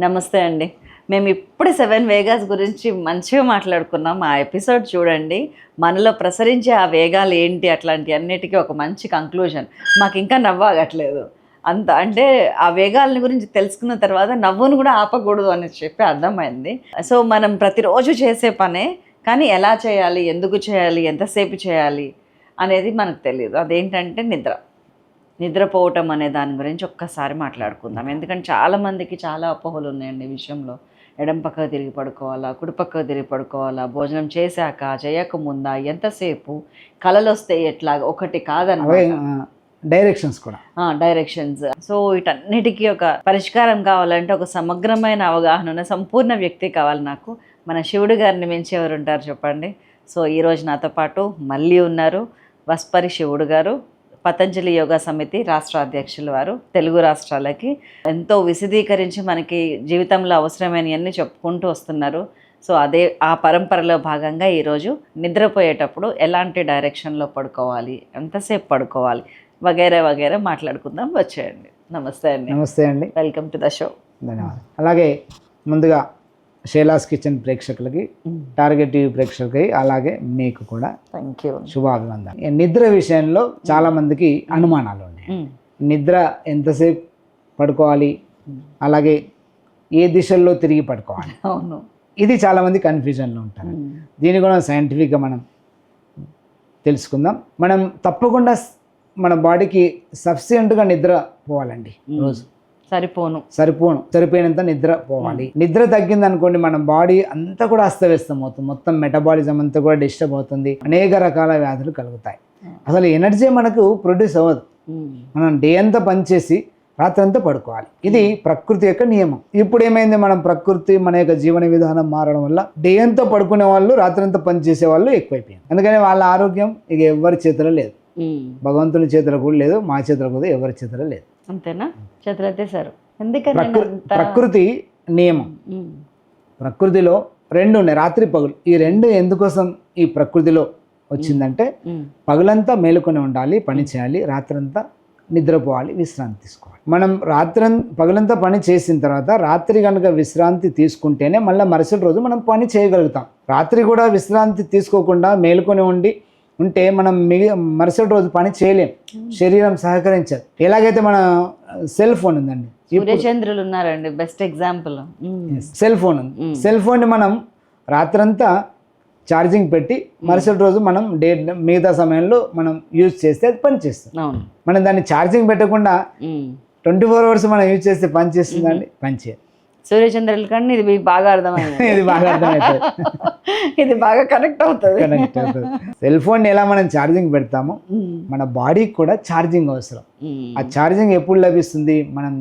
నమస్తే అండి. మేము ఇప్పుడు సెవెన్ వేగాస్ గురించి మంచిగా మాట్లాడుకున్నాం. ఆ ఎపిసోడ్ చూడండి. మనలో ప్రసరించే ఆ వేగాలు ఏంటి? అట్లాంటి అన్నిటికీ ఒక మంచి కంక్లూజన్ మాకు ఇంకా నవ్వాగట్లేదు. అంత అంటే ఆ వేగాలని గురించి తెలుసుకున్న తర్వాత నవ్వును కూడా ఆపకూడదు అని చెప్పి అర్థమైంది. సో మనం ప్రతిరోజు చేసే పనే కానీ ఎలా చేయాలి? ఎందుకు చేయాలి? ఎంతసేపు చేయాలి? అనేది మనకు తెలియదు అదేంటంటే నిద్ర. నిద్రపోవటం అనే దాని గురించి ఒక్కసారి మాట్లాడుకుందాం. ఎందుకంటే చాలా మందికి చాలా అపోహలు ఉన్నాయండి ఈ విషయంలో. ఎడం పక్కకు తిరిగి పడుకోవాలా కుడి పక్కకు తిరిగి పడుకోవాలా భోజనం చేశాక చేయక ముందా ఎంతసేపు కలలు వస్తే ఎట్లా ఒకటి కాదన్నమాట డైరెక్షన్స్ కూడా. డైరెక్షన్స్. సో వీటన్నిటికీ ఒక పరిష్కారం కావాలంటే ఒక సమగ్రమైన అవగాహన ఉన్న సంపూర్ణ వ్యక్తి కావాలి నాకు. మన శివుడు గారిని మించి ఎవరు ఉంటారు చెప్పండి? సో ఈరోజు నాతో పాటు మళ్ళీ ఉన్నారు. వస్పరి శివుడు గారు. పతంజలి యోగా సమితి రాష్ట్ర అధ్యక్షులు వారు తెలుగు రాష్ట్రాలకి ఎంతో విశదీకరించి మనకి జీవితంలో అవసరమైనవన్నీ చెప్పుకుంటూ వస్తున్నారు. సో అదే ఆ పరంపరలో భాగంగా ఈరోజు నిద్రపోయేటప్పుడు ఎలాంటి డైరెక్షన్లో పడుకోవాలి ఎంతసేపు పడుకోవాలి వగైరా వగైరా మాట్లాడుకుందాం. వచ్చేయండి. నమస్తే అండి. నమస్తే అండి. Welcome to the show. ధన్యవాదాలు. అలాగే ముందుగా శైలాస్ కిచెన్ ప్రేక్షకులకి టార్గెట్ టీవీ ప్రేక్షకులకి అలాగే మీకు కూడా థ్యాంక్ యూ నిద్ర విషయంలో చాలా మందికి అనుమానాలు ఉన్నాయి. నిద్ర ఎంతసేపు పడుకోవాలి? అలాగే ఏ దిశల్లో తిరిగి పడుకోవాలి? అవును. ఇది చాలా మంది కన్ఫ్యూజన్లో ఉంటారు. దీన్ని కూడా సైంటిఫిక్గా మనం తెలుసుకుందాం. మనం తప్పకుండా మన బాడీకి సఫిషియెంట్గా నిద్ర పోవాలండి రోజు. సరిపోను. సరిపోను. సరిపోయినంత నిద్ర పోవాలి. నిద్ర తగ్గింది అనుకోండి మన బాడీ అంతా కూడా అస్తవ్యస్తం అవుతుంది. మొత్తం మెటబాలిజం అంతా కూడా డిస్టర్బ్ అవుతుంది. అనేక రకాల వ్యాధులు కలుగుతాయి. అసలు ఎనర్జీ మనకు ప్రొడ్యూస్ అవ్వదు. మనం డే అంతా పనిచేసి రాత్రి అంతా పడుకోవాలి. ఇది ప్రకృతి యొక్క నియమం. ఇప్పుడు ఏమైంది మనం ప్రకృతి మన యొక్క జీవన విధానం మారడం వల్ల డే అంతా పడుకునే వాళ్ళు రాత్రి అంతా పనిచేసే వాళ్ళు ఎక్కువైపోయారు. అందుకని వాళ్ళ ఆరోగ్యం ఇక ఎవరి చేతిలో లేదు. భగవంతుని చేతిలో కూడా లేదు మా చేతిలో కూడా ఎవరి చేతిలో లేదు. అంతేనా? ప్రకృ అంత ప్రకృతి నియమం. ప్రకృతిలో రెండు ఉన్నాయి రాత్రి పగులు. ఈ రెండు ఎందుకోసం ఈ ప్రకృతిలో వచ్చిందంటే పగలంతా మేలుకొని ఉండాలి పని చేయాలి రాత్రంతా నిద్రపోవాలి విశ్రాంతి తీసుకోవాలి. మనం రాత్రి పగలంతా పని చేసిన తర్వాత రాత్రి కనుక విశ్రాంతి తీసుకుంటేనే మళ్ళీ మరుసటి రోజు మనం పని చేయగలుగుతాం. రాత్రి కూడా విశ్రాంతి తీసుకోకుండా మేలుకొని ఉండి ఉంటే మనం మిగి మరుసటి రోజు పని చేయలేం. శరీరం సహకరించదు. ఎలాగైతే మన సెల్ ఫోన్ ఉందండి. సూర్యచంద్రులు ఉన్నారండి బెస్ట్ ఎగ్జాంపుల్ సెల్ ఫోన్ ఉంది. సెల్ ఫోన్ని మనం రాత్రంతా ఛార్జింగ్ పెట్టి మరుసటి రోజు మనం డే మిగతా సమయంలో మనం యూజ్ చేస్తే అది పని చేస్తుంది. అవును. మనం దాన్ని ఛార్జింగ్ పెట్టకుండా. ట్వంటీ ఫోర్ అవర్స్ మనం యూజ్ చేస్తే పని చేస్తుందండి పని చేయదు. సూర్యచంద్రుల కన్నా ఇది మీకు బాగా అర్థమైంది. ఇది బాగా అర్థమవుతుంది ఇది బాగా కనెక్ట్ అవుతుంది. కనెక్ట్ అవుతుంది. సెల్ ఫోన్ ఎలా మనం ఛార్జింగ్ పెడతామో మన బాడీకి కూడా ఛార్జింగ్ అవసరం. ఆ ఛార్జింగ్ ఎప్పుడు లభిస్తుంది? మనం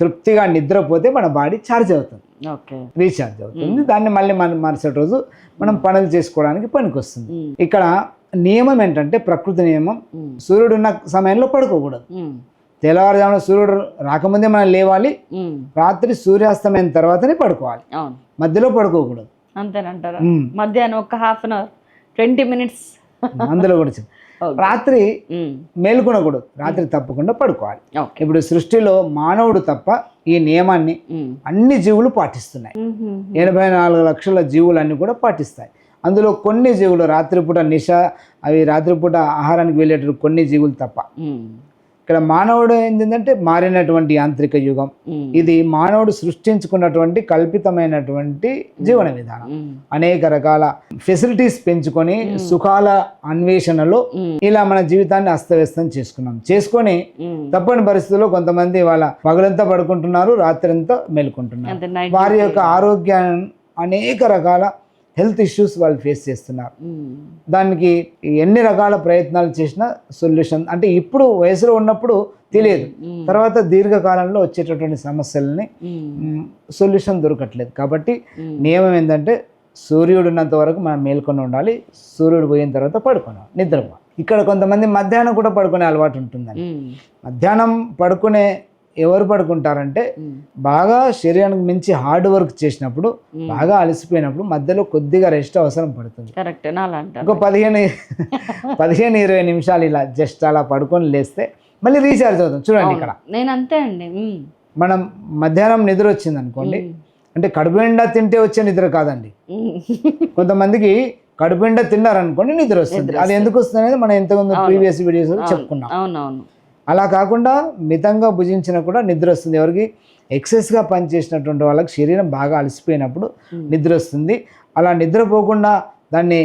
తృప్తిగా నిద్రపోతే మన బాడీ ఛార్జ్ అవుతుంది. ఓకే. రీఛార్జ్ అవుతుంది. దాన్ని మళ్ళీ మన మరుసటి రోజు మనం పనులు చేసుకోవడానికి పనికొస్తుంది. ఉమ్, ఇక్కడ నియమం ఏంటంటే ప్రకృతి నియమం. సూర్యుడు ఉన్న సమయంలో పడుకోకూడదు. తెల్లవారుజామున సూర్యుడు రాకముందే మనం లేవాలి. రాత్రి సూర్యాస్తమైన తర్వాతనే పడుకోవాలి. మధ్యలో పడుకోకూడదు. అంతేనంటారా. మధ్యాహ్నం ఒక half an hour twenty minutes అందులో కూడా. రాత్రి మేలుకొనకూడదు. రాత్రి తప్పకుండా పడుకోవాలి. ఇప్పుడు సృష్టిలో మానవుడు తప్ప ఈ నియమాన్ని అన్ని జీవులు పాటిస్తున్నాయి. ఎనభై నాలుగు లక్షల జీవులు అన్ని కూడా పాటిస్తాయి. అందులో కొన్ని జీవులు రాత్రిపూట నిశ అవి రాత్రిపూట ఆహారానికి వెళ్ళేటటువంటి కొన్ని జీవులు తప్ప. ఇక్కడ మానవుడు ఏంటంటే మారినటువంటి యాంత్రిక యుగం. ఇది మానవుడు సృష్టించుకున్నటువంటి కల్పితమైనటువంటి జీవన విధానం. అనేక రకాల ఫెసిలిటీస్ పెంచుకొని సుఖాల అన్వేషణలో ఇలా మన జీవితాన్ని అస్తవ్యస్తం చేసుకున్నాం. చేసుకొని తప్పని పరిస్థితుల్లో కొంతమంది వాళ్ళ పగలంతా పడుకుంటున్నారు రాత్రంతా మేలుకుంటున్నారు. వారి యొక్క ఆరోగ్యాన్ని అనేక రకాల హెల్త్ ఇష్యూస్ వాళ్ళు ఫేస్ చేస్తున్నారు. దానికి ఎన్ని రకాల ప్రయత్నాలు చేసినా సొల్యూషన్ అంటే ఇప్పుడు వయసులో ఉన్నప్పుడు తెలియదు. తర్వాత దీర్ఘకాలంలో వచ్చేటటువంటి సమస్యలని సొల్యూషన్ దొరకట్లేదు. కాబట్టి నియమం ఏంటంటే సూర్యుడు ఉన్నంత వరకు మనం మేల్కొని ఉండాలి. సూర్యుడు పోయిన తర్వాత పడుకోవాలి. నిద్రపోవాలి. ఇక్కడ కొంతమంది మధ్యాహ్నం కూడా పడుకునే అలవాటు ఉంటుందండి. మధ్యాహ్నం పడుకునే ఎవరు పడుకుంటారంటే బాగా శరీరానికి మించి హార్డ్ వర్క్ చేసినప్పుడు బాగా అలసిపోయినప్పుడు మధ్యలో కొద్దిగా రెస్ట్ అవసరం పడుతుంది. కరెక్ట్ ఇంకో పదిహేను పదిహేను ఇరవై నిమిషాలు ఇలా జస్ట్ అలా పడుకొని లేస్తే మళ్ళీ రీఛార్జ్ అవుతుంది చూడండి ఇక్కడ. నేను అంతే అండి. మనం మధ్యాహ్నం నిద్ర వచ్చింది అనుకోండి అంటే కడుపు నిండా తింటే వచ్చే నిద్ర కాదండి. కొంతమందికి కడుపు నిండా తిన్నారనుకోండి నిద్ర వస్తుంది. అది ఎందుకు వస్తుంది అనేది మనం ఇంతకుముందు ప్రీవియస్ వీడియోస్ చెప్పుకున్నాం. అవునవును. అలా కాకుండా మితంగా భుజించినా కూడా నిద్ర వస్తుంది. ఎవరికి ఎక్సెస్గా పనిచేసినటువంటి వాళ్ళకి శరీరం బాగా అలసిపోయినప్పుడు నిద్ర వస్తుంది. అలా నిద్రపోకుండా దాన్ని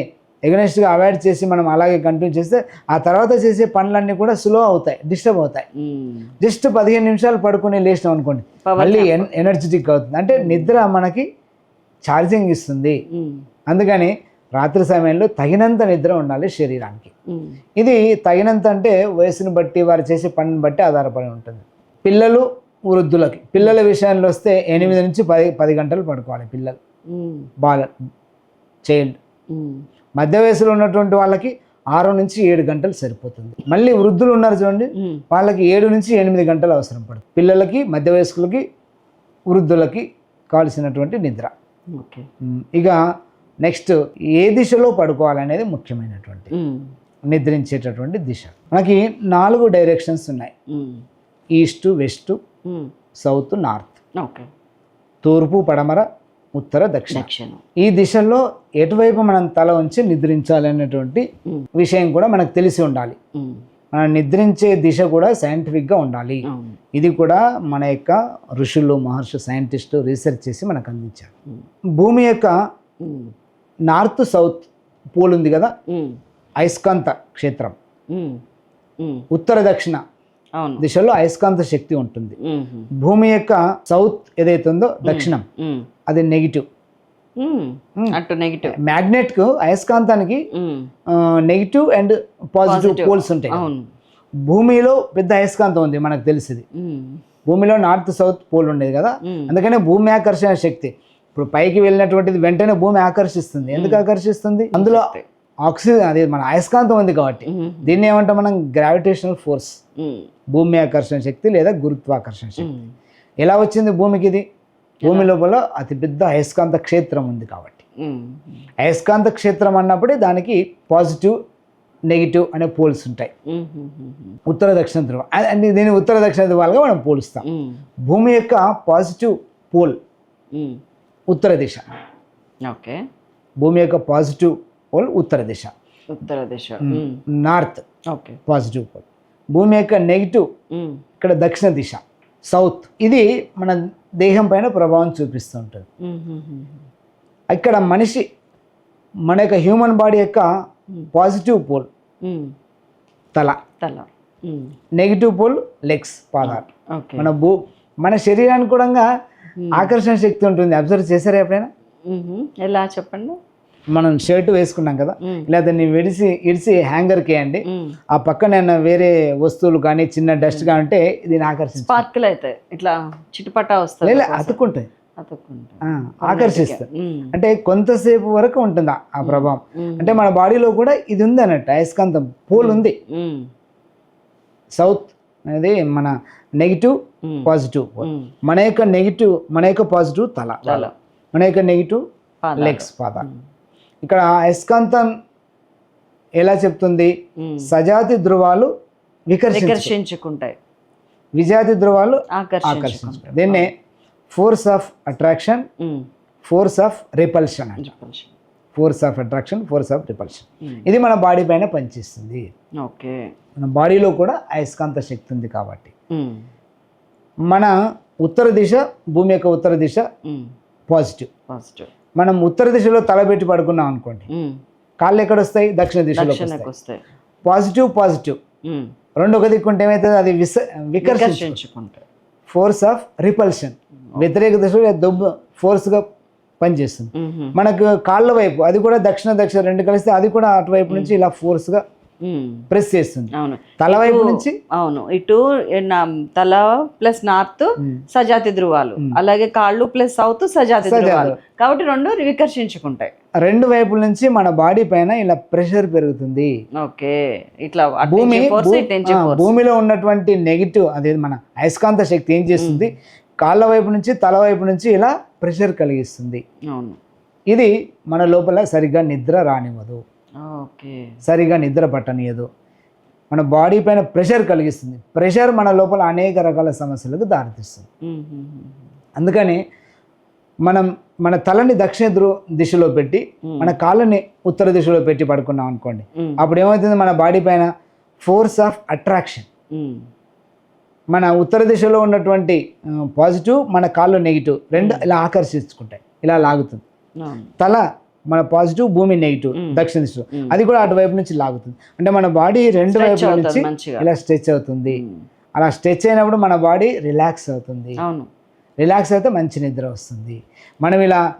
ఎగనెస్ట్గా అవాయిడ్ చేసి మనం అలాగే కంటిన్యూ చేస్తే ఆ తర్వాత చేసే పనులన్నీ కూడా స్లో అవుతాయి డిస్టర్బ్ అవుతాయి. జస్ట్ పదిహేను నిమిషాలు పడుకుని లేచినాం అనుకోండి మళ్ళీ ఎన్ ఎనర్జెటిక్ అవుతుంది. అంటే నిద్ర మనకి ఛార్జింగ్ ఇస్తుంది. అందుకని రాత్రి సమయంలో తగినంత నిద్ర ఉండాలి శరీరానికి. ఇది తగినంత అంటే వయసును బట్టి వారు చేసే పనిని బట్టి ఆధారపడి ఉంటుంది పిల్లలు వృద్ధులకి పిల్లల విషయంలో వస్తే ఎనిమిది నుంచి పది పది గంటలు పడుకోవాలి పిల్లలు. బాల చైల్డ్. మధ్య వయసులో ఉన్నటువంటి వాళ్ళకి ఆరు నుంచి ఏడు గంటలు సరిపోతుంది మళ్ళీ వృద్ధులు ఉన్నారు చూడండి. వాళ్ళకి ఏడు నుంచి ఎనిమిది గంటలు అవసరం పడుతుంది పిల్లలకి మధ్య వయస్కులకి వృద్ధులకి కావాల్సినటువంటి నిద్ర ఇక నెక్స్ట్ ఏ దిశలో పడుకోవాలనేది ముఖ్యమైనటువంటి. నిద్రించేటటువంటి దిశ మనకి నాలుగు డైరెక్షన్స్ ఉన్నాయి. East west. South north okay తూర్పు పడమర ఉత్తర దక్షిణ ఈ దిశల్లో ఎటువైపు మనం తల ఉంచి నిద్రించాలి అనేటువంటి ఉమ్. విషయం కూడా మనకు తెలిసి ఉండాలి. మనం నిద్రించే దిశ కూడా సైంటిఫిక్గా ఉండాలి ఇది కూడా మన యొక్క ఋషులు మహర్షి సైంటిస్టు రీసెర్చ్ చేసి మనకు అందించారు. భూమి యొక్క. నార్త్ సౌత్ పోల్ ఉంది కదా. అయస్కాంత క్షేత్రం. ఉత్తర దక్షిణ దిశలో అయస్కాంత శక్తి ఉంటుంది. భూమి యొక్క సౌత్ ఏదైతే ఉందో దక్షిణం. అది నెగిటివ్. అటు నెగిటివ్ మ్యాగ్నెట్కు అయస్కాంతానికి ఉమ్. Negative and positive. పోల్స్ ఉంటాయి భూమిలో పెద్ద అయస్కాంతం ఉంది మనకు తెలిసింది. భూమిలో నార్త్ సౌత్ పోల్ ఉండేది కదా. అందుకనే భూమి ఆకర్షణ శక్తి ఇప్పుడు పైకి వెళ్ళినటువంటిది వెంటనే భూమి ఆకర్షిస్తుంది. ఎందుకు ఆకర్షిస్తుంది? అందులో ఆక్సిజన్ అది మన అయస్కాంతం ఉంది కాబట్టి. దీన్ని ఏమంటాం మనం? Gravitational force. భూమి ఆకర్షణ శక్తి లేదా గురుత్వాకర్షణ శక్తి. ఎలా వచ్చింది భూమికి ఇది? భూమి లోపల అతిపెద్ద అయస్కాంత క్షేత్రం ఉంది కాబట్టి. అయస్కాంత క్షేత్రం అన్నప్పుడే దానికి పాజిటివ్ నెగిటివ్ అనే పోల్స్ ఉంటాయి. ఉత్తర దక్షిణ ధ్రువం. దీన్ని ఉత్తర దక్షిణ ధ్రువాలుగా మనం పోలుస్తాం. భూమి యొక్క పాజిటివ్ పోల్. ఉత్తర దిశ. ఓకే. భూమి యొక్క పాజిటివ్ పోల్ ఉత్తర దిశ. ఉత్తర దిశ. North okay. Positive pole. భూమి యొక్క నెగిటివ్. ఇక్కడ దక్షిణ దిశ సౌత్. ఇది మన దేహం పైన ప్రభావం చూపిస్తూ ఉంటుంది. ఇక్కడ మనిషి మన యొక్క హ్యూమన్ బాడీ యొక్క పాజిటివ్ పోల్. తల. తల. నెగిటివ్ పోల్ లెగ్స్ పాదాలు. మన భూ మన శరీరానికి కూడా ఆకర్షణ శక్తి ఉంటుంది. అబ్జర్వ్ చేశారా ఎప్పుడైనా. ఎలా చెప్పండి? మనం షర్ట్ వేసుకున్నాం కదా. ఉమ్. ఇలా దాన్ని విడిసి ఇడిసి హ్యాంగర్కి వేయండి ఉమ్. ఆ పక్కన వేరే వస్తువులు కానీ చిన్న డస్ట్ కానీ ఉంటే దీన్ని ఆకర్షిస్తుంది స్పార్కిల్ అయితే ఇట్లా చిటుపటా వస్తుంది లేదా అతుక్కుంటుంది అతుక్కుంటా ఆ, ఆకర్షిస్తుంది. అంటే కొంతసేపు వరకు ఉంటుంది ఆ- ప్రభావం. అంటే మన బాడీలో కూడా ఇది ఉంది అన్నట్టు అయస్కాంతం పోల్ ఉంది. సౌత్ అనేది మన నెగిటివ్. పాజిటివ్ పోల్ ఉమ్. మన యొక్క నెగిటివ్ మన యొక్క పాజిటివ్ తల. మన యొక్క నెగిటివ్. లెగ్స్ పాదాలు ఇక్కడ అయస్కాంతం ఎలా చెప్తుంది ఉమ్. సజాతి ధ్రువాలు వికర్షించు వికర్షించుకుంటాయి విజాతి ధ్రువాలు ఆకర్షించుకుంటాయి ఆకర్షించు దీన్నే force of attraction. Force of repulsion అంట చెప్పండి. Force of attraction force of repulsion. ఉమ్. ఇది మన బాడీ పైన పనిచేస్తుంది. ఓకే. మన బాడీలో కూడా అయస్కాంత శక్తి ఉంది కాబట్టి. ఉమ్. మన ఉత్తర దిశ భూమి యొక్క ఉత్తర దిశ ఉమ్. పాజిటివ్. పాజిటివ్ మనం ఉత్తర దిశలో తలబెట్టి పడుకున్నాం అనుకోండి. కాళ్ళు ఎక్కడ వస్తాయి? దక్షిణ దిశలో వస్తాయి. Positive positive. రెండు ఒక దిక్కుంటే ఏమవుతుంది అది విస వికర్షించు వికర్షించుకుంటాయి ఫోర్స్ ఆఫ్ రిపల్షన్ వ్యతిరేక దిశలో దొబ్బు ఫోర్స్గా పనిచేస్తుంది. మనకు కాళ్ళ వైపు అది కూడా దక్షిణ దక్షిణ రెండు కలిస్తే అది కూడా అటువైపు నుంచి ఇలా ఫోర్స్గా ఉమ్. ప్రెస్ చేస్తుంది. అవును. తల వైపు నుంచి? అవును. ఇటు నా- తల ప్లస్ నార్త్ సజాతి ధ్రువాలు. అలాగే కాళ్ళు ప్లస్ సౌత్ సజాతి ధ్రువాలు. కాబట్టి రెండు వికర్షించుకుంటాయి. రెండు వైపుల నుంచి మన బాడీ పైన ఇలా ప్రెషర్ పెరుగుతుంది. ఓకే. ఇట్లా భూమి. భూమిలో ఉన్నటువంటి నెగిటివ్ అదే మన అయస్కాంత శక్తి ఏం చేస్తుంది? కాళ్ళ వైపు నుంచి తల వైపు నుంచి ఇలా ప్రెషర్ కలిగిస్తుంది. అవును. ఇది మన లోపల సరిగ్గా నిద్ర రానివ్వదు. ఓకే. సరిగా నిద్ర పట్టనియదు. మన బాడీ పైన ప్రెషర్ కలిగిస్తుంది. ప్రెషర్ మన లోపల అనేక రకాల సమస్యలకు దారితీస్తుంది. అందుకని మనం మన తలని దక్షిణ ధ్రువ దిశలో పెట్టి మన కాళ్ళని ఉత్తర దిశలో పెట్టి పడుకున్నాం అనుకోండి అప్పుడు ఏమవుతుంది? మన బాడీ పైన ఫోర్స్ ఆఫ్ అట్రాక్షన్ మన ఉత్తర దిశలో ఉన్నటువంటి పాజిటివ్ మన కాళ్ళు నెగిటివ్ రెండు ఇలా ఆకర్షించుకుంటాయి. ఇలా లాగుతుంది. తల మన పాజిటివ్ భూమి నెగిటివ్ దక్షిణ దిశలో. అది కూడా అటువైపు నుంచి లాగుతుంది. అంటే మన బాడీ రెండు వైపుల నుంచి. ఇలా స్ట్రెచ్ అవుతుంది. అలా స్ట్రెచ్ అయినప్పుడు మన బాడీ రిలాక్స్ అవుతుంది. రిలాక్స్ అయితే మంచి నిద్ర వస్తుంది. మనం ఇలా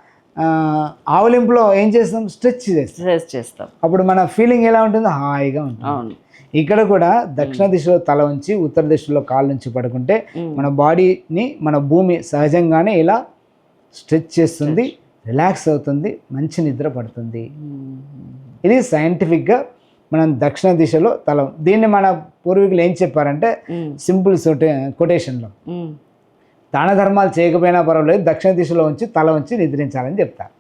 ఆవలింపులో ఏం చేస్తాం? స్ట్రెచ్ చేస్తాం. స్ట్రెస్ చేస్తాం. అప్పుడు మన ఫీలింగ్ ఎలా ఉంటుంది హాయిగా ఉంటుంది. ఇక్కడ కూడా దక్షిణ దిశలో తల ఉంచి ఉత్తర దిశలో కాళ్ళు నుంచి పడుకుంటే. మన బాడీని మన భూమి సహజంగానే ఇలా స్ట్రెచ్ చేస్తుంది రిలాక్స్ అవుతుంది మంచి నిద్ర పడుతుంది. ఇది సైంటిఫిక్గా మనం దక్షిణ దిశలో తల దీన్ని మన పూర్వీకులు ఏం చెప్పారంటే సింపుల్ సొటే కొటేషన్లో. దాన ధర్మాలు చేయకపోయినా పర్వాలేదు దక్షిణ దిశలో ఉంచి తల ఉంచి నిద్రించాలని చెప్తారు.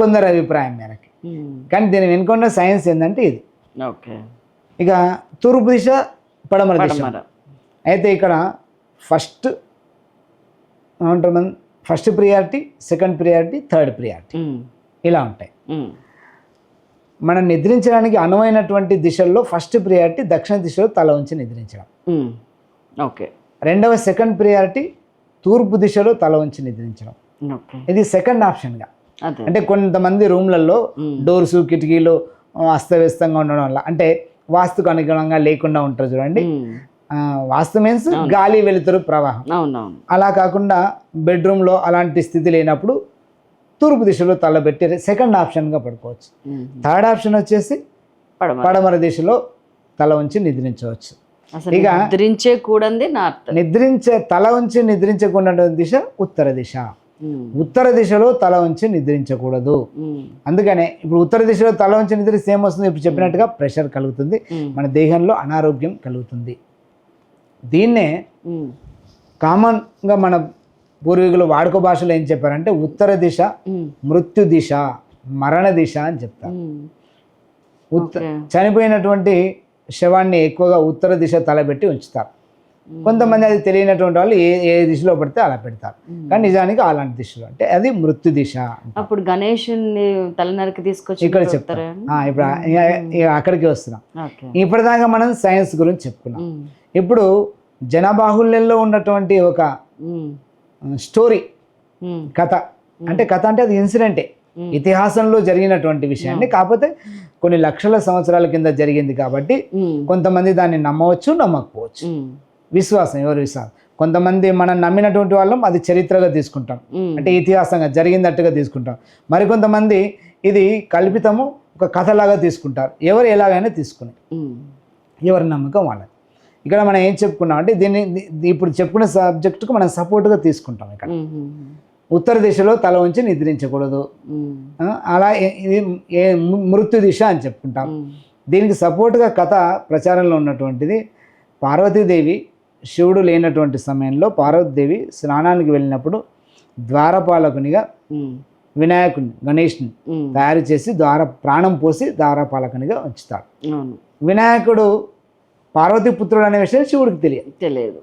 కొందరు అభిప్రాయం మేరకి. కానీ దీని వెనుకున్న సైన్స్ ఏంటంటే ఇది. ఓకే. ఇక తూర్పు దిశ పడమర దిశ. అయితే ఇక్కడ ఫస్ట్ ఏమంటారు మనం? First priority second priority third priority ఇలా ఉంటాయి. మనం నిద్రించడానికి అనువైనటువంటి దిశల్లో ఫస్ట్ ప్రియారిటీ దక్షిణ దిశలో తల ఉంచి నిద్రించడం. ఓకే. రెండవ సెకండ్ ప్రియారిటీ తూర్పు దిశలో తల ఉంచి నిద్రించడం. ఇది సెకండ్ ఆప్షన్గా అంటే కొంతమంది రూమ్లలో డోర్స్ కిటికీలు అస్తవ్యస్తంగా ఉండడం వల్ల. అంటే వాస్తుకు అనుగుణంగా లేకుండా ఉంటారు చూడండి. వాస్తు మీన్స్ గాలి వెలుతురు ప్రవాహం. అలా కాకుండా బెడ్రూమ్లో అలాంటి స్థితి లేనప్పుడు తూర్పు దిశలో తలబెట్టి సెకండ్ ఆప్షన్గా పడుకోవచ్చు. థర్డ్ ఆప్షన్ వచ్చేసి పడమర. దిశలో తల ఉంచి నిద్రించవచ్చు. ఇక- నిద్రించే కూడంది నిద్రించే తల ఉంచి నిద్రించకుండా దిశ ఉత్తర దిశ. ఉత్తర దిశలో తల ఉంచి నిద్రించకూడదు. అందుకనే ఇప్పుడు ఉత్తర దిశలో తల ఉంచి నిద్రిస్తే ఏమొస్తుంది ఇప్పుడు చెప్పినట్టుగా ప్రెషర్ కలుగుతుంది మన దేహంలో అనారోగ్యం కలుగుతుంది. దీన్నే కామన్గా మన పూర్వీకులు వాడుక భాషలో ఏం చెప్పారంటే ఉత్తర దిశ మృత్యు దిశ మరణ దిశ అని చెప్తారు. ఉత్త. చనిపోయినటువంటి శవాన్ని ఎక్కువగా ఉత్తర దిశ తలబెట్టి ఉంచుతారు. కొంతమంది అది తెలియనటువంటి వాళ్ళు ఏ ఏ దిశలో పడితే అలా పెడతారు. కానీ నిజానికి అలాంటి దిశలో అంటే అది మృత్యు దిశ. అప్పుడు గణేషుని తలనరికి తీసుకొచ్చి ఇక్కడ చెప్తారు ఇప్పుడు అక్కడికి వస్తున్నాం. ఇప్పటిదాకా మనం సైన్స్ గురించి చెప్పుకున్నాం. ఇప్పుడు జనబాహుల్యంలో ఉన్నటువంటి ఒక స్టోరీ కథ. అంటే కథ అంటే అది ఇన్సిడెంటే. ఇతిహాసంలో జరిగినటువంటి విషయాన్ని. కాకపోతే కొన్ని లక్షల సంవత్సరాల కింద జరిగింది కాబట్టి కొంతమంది దాన్ని నమ్మవచ్చు నమ్మకపోవచ్చు. విశ్వాసం ఎవరి విశ్వాసం? కొంతమంది మనం నమ్మినటువంటి వాళ్ళం అది చరిత్రగా తీసుకుంటాం. అంటే ఇతిహాసంగా జరిగినట్టుగా తీసుకుంటాం. మరికొంతమంది ఇది కల్పితము ఒక కథలాగా తీసుకుంటారు. ఎవరు ఎలాగైనా తీసుకుని. ఎవరి నమ్మకం వాళ్ళది. ఇక్కడ మనం ఏం చెప్పుకున్నాం అంటే దీన్ని ఇప్పుడు చెప్పుకున్న సబ్జెక్టుకు మనం సపోర్ట్గా తీసుకుంటాం ఇక్కడ. ఉత్తర దిశలో తల ఉంచి నిద్రించకూడదు. అలా ఏ- ఇది ఏ ము- మృత్యు దిశ అని చెప్పుకుంటాం. దీనికి సపోర్ట్గా కథ ప్రచారంలో ఉన్నటువంటిది పార్వతీదేవి శివుడు లేనటువంటి సమయంలో పార్వతీదేవి స్నానానికి వెళ్ళినప్పుడు ద్వారపాలకునిగా వినాయకుని గణేష్ని తయారు చేసి ద్వార ప్రాణం పోసి ద్వారపాలకునిగా ఉంచుతాడు. వినాయకుడు పార్వతీ పుత్రుడు అనే విషయం శివుడికి తెలియదు. తెలియదు.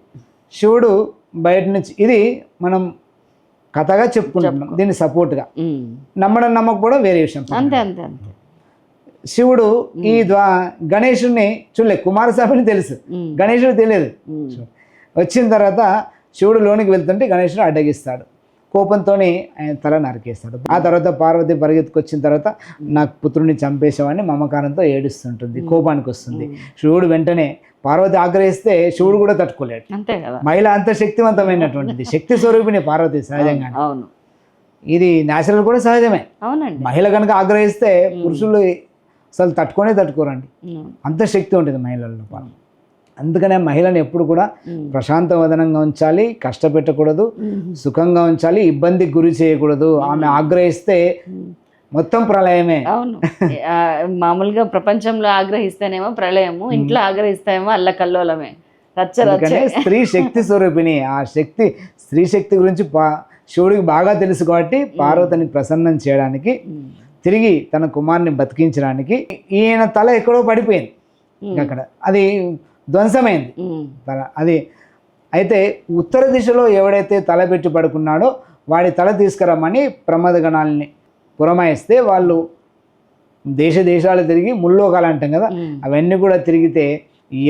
శివుడు బయట నుంచి ఇది మనం కథగా చెప్పుకుంటున్నాం దీన్ని సపోర్ట్గా నమ్మడం నమ్మకపోవడం వేరే విషయం. అంతే అంతే. శివుడు ఈ ద్వా గణేశుడిని చూడలే కుమారస్వామిని తెలుసు. ఉమ్, గణేశుడు తెలియదు. వచ్చిన తర్వాత శివుడు లోనికి వెళ్తుంటే గణేశుడు అడ్డగిస్తాడు. కోపంతో ఆయన తల నరికేస్తాడు. ఆ తర్వాత పార్వతి పరిగెత్తుకొచ్చిన తర్వాత నాకు పుత్రుడిని చంపేశావని మమకారంతో ఏడుస్తుంటుంది కోపానికి వస్తుంది. శివుడు వెంటనే పార్వతి ఆగ్రహిస్తే శివుడు కూడా తట్టుకోలేడు. అంతే కదా. మహిళ అంత శక్తివంతమైనటువంటిది శక్తి స్వరూపిణి పార్వతి సహజంగా అవును ఇది న్యాచురల్ కూడా సహజమే. అవునండి. మహిళ కనుక ఆగ్రహిస్తే పురుషులు అసలు తట్టుకొనే తట్టుకోరండి. అంత శక్తి ఉంటుంది మహిళల లోపల అందుకనే మహిళను ఎప్పుడు కూడా ప్రశాంత వదనంగా ఉంచాలి కష్టపెట్టకూడదు సుఖంగా ఉంచాలి ఇబ్బందికి గురి చేయకూడదు ఆమె ఆగ్రహిస్తే. మొత్తం ప్రళయమే. అవును. మామూలుగా ప్రపంచంలో ఆగ్రహిస్తేనేమో ప్రళయము ఇంట్లో ఆగ్రహిస్తేనేమో అల్లకల్లోలమే స్త్రీ శక్తి స్వరూపిణి ఆ శక్తి స్త్రీ శక్తి గురించి పా శివుడికి బాగా తెలుసు కాబట్టి పార్వతిని ప్రసన్నం చేయడానికి తిరిగి తన కుమారుని బతికించడానికి ఈయన తల ఎక్కడో పడిపోయింది. అక్కడ. అది ధ్వంసమైంది. తల అది అయితే ఉత్తర దిశలో ఎవడైతే తల పెట్టి పడుకున్నాడో వాడి తల తీసుకురమ్మని ప్రమాద గణాలని పురమాయిస్తే వాళ్ళు దేశ దేశాలు తిరిగి ముల్లోకాలు అంటాం కదా అవన్నీ కూడా తిరిగితే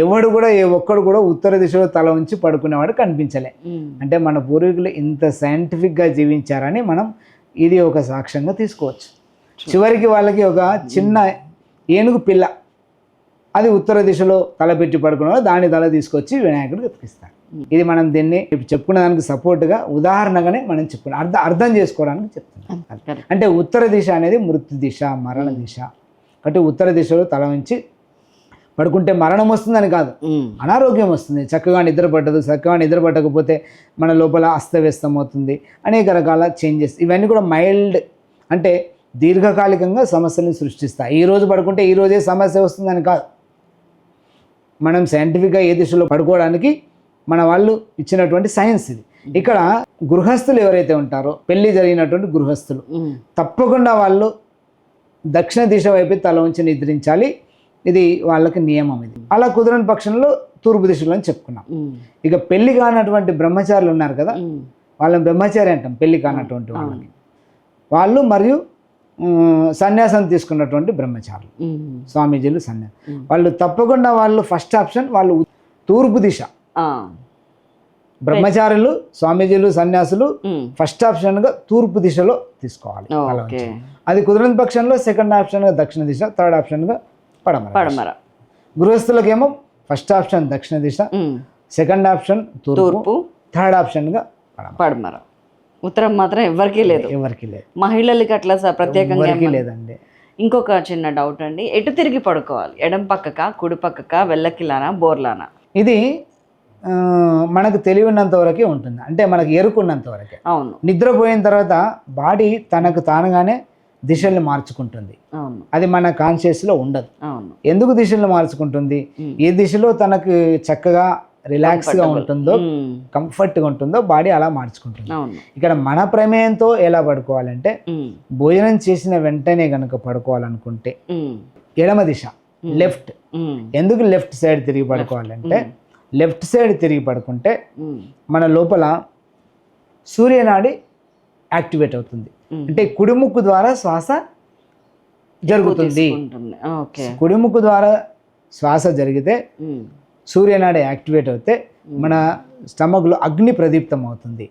ఎవడు కూడా ఏ ఒక్కడు కూడా ఉత్తర దిశలో తల ఉంచి పడుకునేవాడు కనిపించలే. అంటే మన పూర్వీకులు ఇంత సైంటిఫిక్గా జీవించారని మనం ఇది ఒక సాక్ష్యంగా తీసుకోవచ్చు. చివరికి వాళ్ళకి ఒక చిన్న ఏనుగు పిల్ల. అది ఉత్తర దిశలో తల పెట్టి పడుకున్న దాని తల తీసుకొచ్చి వినాయకుడికి అతికిస్తారు ఇది మనం దీన్ని చెప్పుకున్న దానికి సపోర్ట్గా ఉదాహరణగానే మనం చెప్పుకున్నాం. అర్థం అర్థం చేసుకోవడానికి చెప్తున్నాం. అంటే ఉత్తర దిశ అనేది మృత్యు దిశ మరణ దిశ. కాబట్టి ఉత్తర దిశలో తల ఉంచి పడుకుంటే మరణం వస్తుందని కాదు. అనారోగ్యం వస్తుంది. చక్కగా నిద్ర పట్టదు. చక్కగా నిద్ర పట్టకపోతే మన లోపల అస్తవ్యస్తం అవుతుంది. అనేక రకాల చేంజెస్ ఇవన్నీ కూడా మైల్డ్ అంటే దీర్ఘకాలికంగా సమస్యలను సృష్టిస్తాయి. ఈ రోజు పడుకుంటే ఈ రోజే సమస్య వస్తుందని కాదు. మనం సైంటిఫిక్గా ఏ దిశలో పడుకోవడానికి మన వాళ్ళు ఇచ్చినటువంటి సైన్స్ ఇది. ఇక్కడ గృహస్థులు ఎవరైతే ఉంటారో పెళ్ళి జరిగినటువంటి గృహస్థులు తప్పకుండా వాళ్ళు దక్షిణ దిశ వైపు తల ఉంచి నిద్రించాలి. ఇది వాళ్ళకి నియమం ఇది. అలా కుదరని పక్షంలో తూర్పు దిశలో అని చెప్పుకున్నాం. ఇక పెళ్ళి కానటువంటి బ్రహ్మచారులు ఉన్నారు కదా వాళ్ళని బ్రహ్మచారి అంటాం పెళ్ళి కానటువంటి వాళ్ళని. వాళ్ళు మరియు సన్యాసం తీసుకున్నటువంటి బ్రహ్మచారులు. స్వామీజీలు సన్యాసం. వాళ్ళు తప్పకుండా వాళ్ళు ఫస్ట్ ఆప్షన్ వాళ్ళు తూర్పు దిశ. బ్రహ్మచారులు స్వామీజీలు సన్యాసులు ఫస్ట్ ఆప్షన్గా తూర్పు దిశలో తీసుకోవాలి. అది కుదరని పక్షంలో సెకండ్ ఆప్షన్గా దక్షిణ దిశ థర్డ్ ఆప్షన్గా పడమర పడమర. గృహస్థులకేమో ఫస్ట్ ఆప్షన్ దక్షిణ దిశ సెకండ్ ఆప్షన్ తూర్పు థర్డ్ ఆప్షన్గా పడమర. ఉత్తరం మాత్రం ఎవరికీ లేదు. ఎవరికి లేదు మహిళలకి అట్లా ప్రత్యేకంగా లేదండి. ఇంకొక చిన్న డౌట్ అండి. ఎటు తిరిగి పడుకోవాలి? ఎడం పక్కక కుడి పక్కక వెళ్ళకిలానా బోర్లానా? ఇది మనకు తెలివినంత వరకే ఉంటుంది. అంటే మనకు ఎరుకున్నంత వరకే. అవును. నిద్రపోయిన తర్వాత బాడీ తనకు తానుగానే దిశల్ని మార్చుకుంటుంది. అవును. అది మన కాన్షియస్లో ఉండదు. అవును. ఎందుకు దిశల్ని మార్చుకుంటుంది. ఏ దిశలో తనకు చక్కగా రిలాక్స్గా. ఉంటుందో కంఫర్ట్గా ఉంటుందో బాడీ అలా మార్చుకుంటుంది. ఇక్కడ మన ప్రమేయంతో ఎలా పడుకోవాలంటే ఉమ్, భోజనం చేసిన వెంటనే కనుక పడుకోవాలనుకుంటే ఉమ్, ఎడమ దిశ లెఫ్ట్ ఎందుకు లెఫ్ట్ సైడ్ తిరిగి పడుకోవాలంటే లెఫ్ట్ సైడ్ తిరిగి పడుకుంటే మన లోపల సూర్యనాడి యాక్టివేట్ అవుతుంది. అంటే కుడి ముక్కు ద్వారా శ్వాస జరుగుతుంది. ఉంటుంది ఓకే కుడి ముక్కు ద్వారా శ్వాస జరిగితే సూర్యనాడి యాక్టివేట్ అవుతే మన స్టమక్లో అగ్ని ప్రదీప్తం అవుతుంది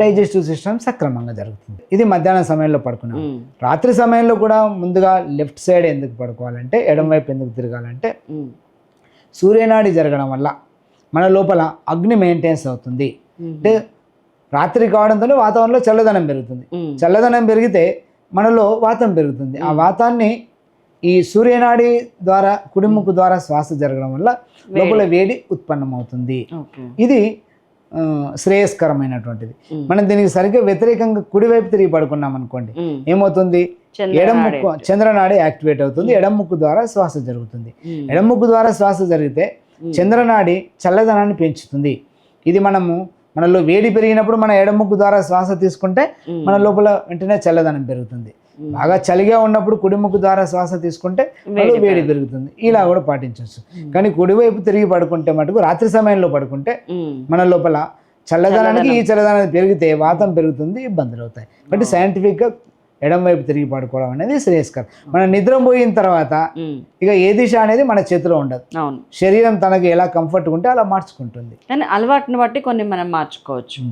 డైజెస్టివ్ సిస్టమ్ సక్రమంగా జరుగుతుంది. ఇది మధ్యాహ్నం సమయంలో పడుకున్నాం. రాత్రి సమయంలో కూడా ముందుగా లెఫ్ట్ సైడ్ ఎందుకు పడుకోవాలంటే ఎడం వైపు ఎందుకు తిరగాలంటే సూర్యనాడి జరగడం వల్ల మన లోపల అగ్ని మెయింటెన్స్ అవుతుంది. అంటే రాత్రి కావడంతో వాతావరణంలో చల్లదనం పెరుగుతుంది. చల్లదనం పెరిగితే మనలో వాతం పెరుగుతుంది. ఆ వాతాన్ని ఈ సూర్యనాడి ద్వారా కుడిముక్కు ద్వారా శ్వాస జరగడం వల్ల లోపల వేడి. ఉత్పన్నమవుతుంది. ఇది శ్రేయస్కరమైనటువంటిది. మనం దీనికి సరిగ్గా వ్యతిరేకంగా కుడివైపు తిరిగి పడుకున్నాం అనుకోండి. ఏమవుతుంది? చంద్రనాడి ఎడం ముక్కు చంద్రనాడి యాక్టివేట్ అవుతుంది ఎడం ముక్కు ద్వారా శ్వాస జరుగుతుంది. ఉమ్, ఎడం ముక్కు ద్వారా శ్వాస జరిగితే చంద్రనాడి చల్లదనాన్ని పెంచుతుంది. ఇది మనము మనలో వేడి పెరిగినప్పుడు మన ఎడం ముక్కు ద్వారా శ్వాస తీసుకుంటే మన లోపల వెంటనే చల్లదనం పెరుగుతుంది. బాగా చలిగా ఉన్నప్పుడు కుడి ముక్కు ద్వారా శ్వాస తీసుకుంటే మనలో వేడి పెరుగుతుంది. ఇలా కూడా పాటించవచ్చు. కానీ కుడివైపు తిరిగి పడుకుంటే మటుకు రాత్రి సమయంలో పడుకుంటే మన లోపల చల్లదనానికి ఈ చల్లదనానికి పెరిగితే వాతం పెరుగుతుంది ఇబ్బందులు అవుతాయి. కాబట్టి సైంటిఫిక్గా ఎడం వైపు తిరిగి పడుకోవడం అనేది శ్రేయస్కరం మనం నిద్ర పోయిన తర్వాత ఇక ఏ దిశ అనేది మన చేతిలో ఉండదు. అవును. శరీరం తనకి ఎలా కంఫర్ట్ ఉంటే అలా మార్చుకుంటుంది. కానీ అలవాటుని బట్టి కొన్ని మనం మార్చుకోవచ్చు.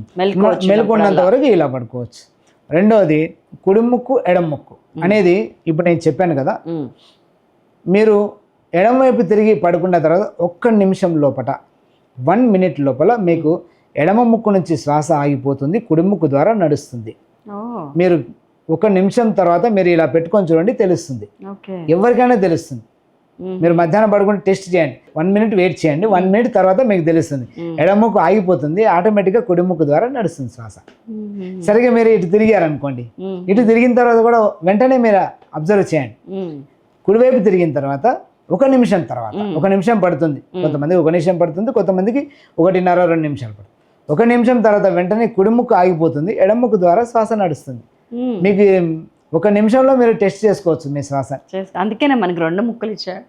మెలుకున్నంత వరకు ఇలా పడుకోవచ్చు. రెండవది కుడి ముక్కు ఎడం ముక్కు అనేది ఇప్పుడు నేను చెప్పాను కదా. మీరు ఎడం వైపు తిరిగి పడుకున్న తర్వాత ఒక్క నిమిషం లోపల వన్ మినిట్ లోపల మీకు ఎడమ ముక్కు నుంచి శ్వాస ఆగిపోతుంది కుడి ముక్కు ద్వారా నడుస్తుంది. మీరు ఒక నిమిషం తర్వాత మీరు ఇలా పెట్టుకొని చూడండి తెలుస్తుంది. ఎవరికైనా తెలుస్తుంది. మీరు మధ్యాహ్నం పడుకుని టెస్ట్ చేయండి. వన్ మినిట్ వెయిట్ చేయండి. వన్ మినిట్ తర్వాత మీకు తెలుస్తుంది. ఉమ్, ఎడమ ముక్కు ఆగిపోతుంది. ఆటోమేటిక్గా కుడి ముక్కు ద్వారా నడుస్తుంది శ్వాస. ఉమ్, ఉమ్, సరిగా మీరు ఇటు తిరిగారనుకోండి. ఇటు తిరిగిన తర్వాత కూడా వెంటనే మీరు అబ్జర్వ్ చేయండి. కుడివైపు తిరిగిన తర్వాత ఒక నిమిషం తర్వాత ఒక నిమిషం పడుతుంది. కొంతమందికి ఒక నిమిషం పడుతుంది కొంతమందికి ఒకటిన్నర రెండు నిమిషాలు పడుతుంది. ఒక నిమిషం తర్వాత వెంటనే కుడిముక్కు ఆగిపోతుంది. ఎడముక్కు ద్వారా శ్వాస నడుస్తుంది. మీకు ఒక నిమిషంలో మీరు టెస్ట్ చేసుకోవచ్చు మీ శ్వాస అందుకేనే మనకి రెండు ముక్కలు ఇచ్చాడు.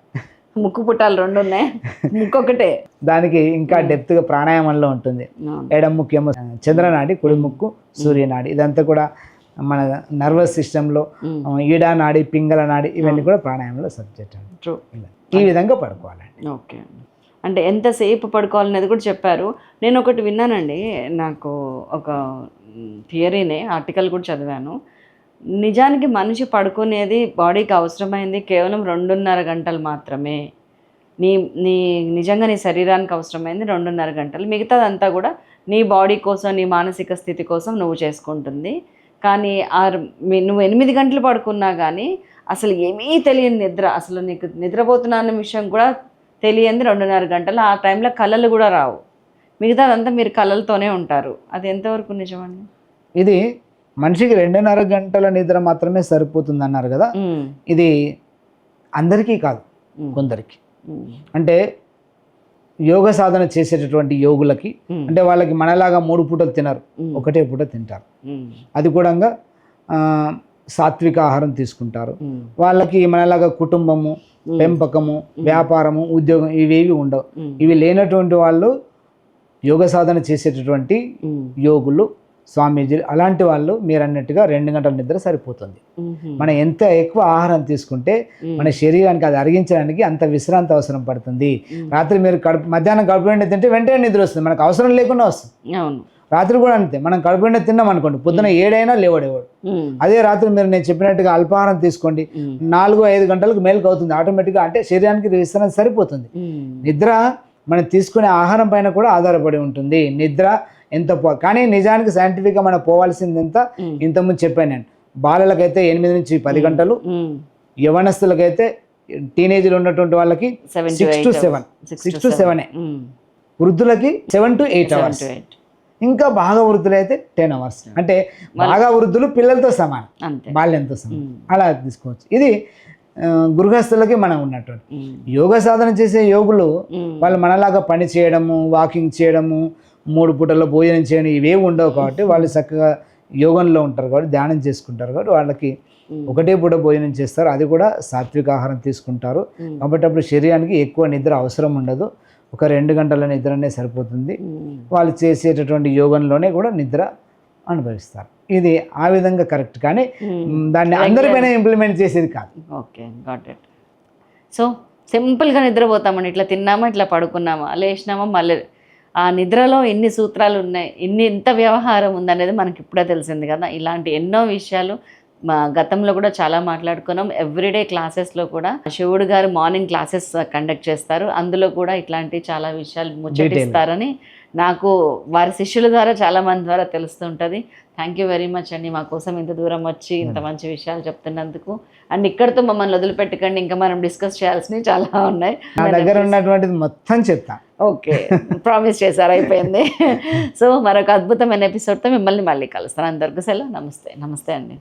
ముక్కు పుట్టాలు రెండు ఉన్నాయి. ముక్కు ఒకటే దానికి ఇంకా డెప్త్గా ప్రాణాయామంలో ఉంటుంది. అవును. ఎడం ముఖ్యము చంద్రనాడి కుడి ముక్కు సూర్యనాడి. ఇదంతా కూడా మన నర్వస్ సిస్టంలో. ఈడా నాడి పింగళ నాడి ఇవన్నీ కూడా ప్రాణాయామంలో సబ్జెక్ట్ అండి. ఈ విధంగా పడుకోవాలండి. ఓకే అంటే ఎంతసేపు పడుకోవాలనేది కూడా చెప్పారు. నేను ఒకటి విన్నానండి. నాకు ఒక థియరీనే ఆర్టికల్ కూడా చదివాను. నిజానికి మనిషి పడుకునేది బాడీకి అవసరమైంది కేవలం రెండున్నర గంటలు మాత్రమే. నీ నీ నిజంగా నీ శరీరానికి అవసరమైంది రెండున్నర గంటలు. మిగతాదంతా కూడా నీ బాడీ కోసం నీ మానసిక స్థితి కోసం నువ్వు చేసుకుంటుంది. కానీ ఆ నువ్వు ఎనిమిది గంటలు పడుకున్నా కానీ అసలు ఏమీ తెలియని నిద్ర అసలు నీకు నిద్రపోతున్నా అన్న విషయం కూడా తెలియంది రెండున్నర గంటలు. ఆ టైంలో కళలు కూడా రావు. మిగతాదంతా మీరు కళలతోనే ఉంటారు. అది ఎంతవరకు నిజమండి? ఇది మనిషికి రెండున్నర గంటల నిద్ర మాత్రమే సరిపోతుంది అన్నారు కదా ఇది అందరికీ కాదు కొందరికి. అంటే యోగ సాధన చేసేటటువంటి యోగులకి అంటే వాళ్ళకి మనలాగా మూడు పూటలు తినరు ఒకటే పూట తింటారు. అది కూడా సాత్విక ఆహారం తీసుకుంటారు. వాళ్ళకి మనలాగా కుటుంబము పెంపకము వ్యాపారము ఉద్యోగం ఇవేవి ఉండవు. ఇవి లేనటువంటి వాళ్ళు యోగ సాధన చేసేటటువంటి యోగులు స్వామీజీలు అలాంటి వాళ్ళు మీరు అన్నట్టుగా రెండు గంటల నిద్ర సరిపోతుంది. మనం ఎంత ఎక్కువ ఆహారం తీసుకుంటే మన శరీరానికి అది అరిగించడానికి అంత విశ్రాంతి అవసరం పడుతుంది. రాత్రి మీరు కడుపు మధ్యాహ్నం కడుపు నిండా తింటే వెంటనే నిద్ర వస్తుంది. మనకు అవసరం లేకుండా వస్తుంది. అవును. రాత్రి కూడా అంతే. మనం కడుపు నిండా తిన్నాం అనుకోండి పొద్దున ఏడైనా లేవడేవాడు. అదే రాత్రి మీరు నేను చెప్పినట్టుగా అల్పాహారం తీసుకోండి నాలుగు ఐదు గంటలకు మేలుకు అవుతుంది. ఆటోమేటిక్గా అంటే శరీరానికి విశ్రాంతి సరిపోతుంది. నిద్ర మనం తీసుకునే ఆహారం పైన కూడా ఆధారపడి ఉంటుంది. నిద్ర ఎంత కానీ నిజానికి సైంటిఫిక్గా మనం పోవాల్సింది ఎంత ఇంతకుముందు చెప్పాను నేను. బాలలకైతే ఎనిమిది నుంచి పది గంటలు. యవనస్తులకైతే టీనేజ్లో ఉన్నటువంటి వాళ్ళకి six to. Seven six to to seven వృద్ధులకి సెవెన్ టు ఎయిట్ అవర్స్. ఇంకా బాగా వృద్ధులైతే టెన్ అవర్స్ అంటే బాగా వృద్ధులు పిల్లలతో సమానం. బాల్యంతో సమానం. అలా తీసుకోవచ్చు. ఇది గృహస్థులకి మనం ఉన్నటువంటి యోగ సాధన చేసే యోగులు వాళ్ళు మనలాగా పని చేయడము వాకింగ్ చేయడము మూడు పూటల్లో భోజనం చేయడం ఇవేవి ఉండవు కాబట్టి వాళ్ళు చక్కగా యోగంలో ఉంటారు కాబట్టి ధ్యానం చేసుకుంటారు కాబట్టి వాళ్ళకి ఒకటే పూట భోజనం చేస్తారు. అది కూడా సాత్విక ఆహారం తీసుకుంటారు. కాబట్టి అప్పుడు శరీరానికి ఎక్కువ నిద్ర అవసరం ఉండదు. ఒక రెండు గంటల నిద్రనే సరిపోతుంది. వాళ్ళు చేసేటటువంటి యోగంలోనే కూడా నిద్ర అనుభవిస్తారు. ఇది ఆ విధంగా కరెక్ట్. కానీ దాన్ని అందరిపైన ఇంప్లిమెంట్ చేసేది కాదు. ఓకే గాట్ ఇట్ సో సింపుల్గా నిద్రపోతామండి ఇట్లా తిన్నామా ఇట్లా పడుకున్నామా లేచినామా మళ్ళీ ఆ నిద్రలో ఎన్ని సూత్రాలు ఉన్నాయి ఎన్ని ఎంత వ్యవహారం ఉందనేది మనకి ఇప్పుడే తెలిసింది కదా. ఇలాంటి ఎన్నో విషయాలు మా గతంలో కూడా చాలా మాట్లాడుకున్నాం. ఎవ్రీడే క్లాసెస్లో కూడా శివుడు గారు మార్నింగ్ క్లాసెస్ కండక్ట్ చేస్తారు. అందులో కూడా ఇట్లాంటి చాలా విషయాలు ముచ్చటిస్తారని నాకు వారి శిష్యుల ద్వారా చాలా మంది ద్వారా తెలుస్తుంటుంది. థ్యాంక్ యూ వెరీ మచ్ అండి. మా కోసం ఇంత దూరం వచ్చి ఇంత మంచి విషయాలు చెప్తున్నందుకు. అండ్ ఇక్కడితో మమ్మల్ని వదిలిపెట్టకండి. ఇంకా మనం డిస్కస్ చేయాల్సినవి చాలా ఉన్నాయి. నా దగ్గర ఉన్నటువంటిది మొత్తం చెప్తాను ఓకే. ప్రామిస్ చేశారు అయిపోయింది. సో మరొక అద్భుతమైన ఎపిసోడ్తో మిమ్మల్ని మళ్ళీ కలుస్తాను. అందరికీ సెలవు. నమస్తే. నమస్తే అండి.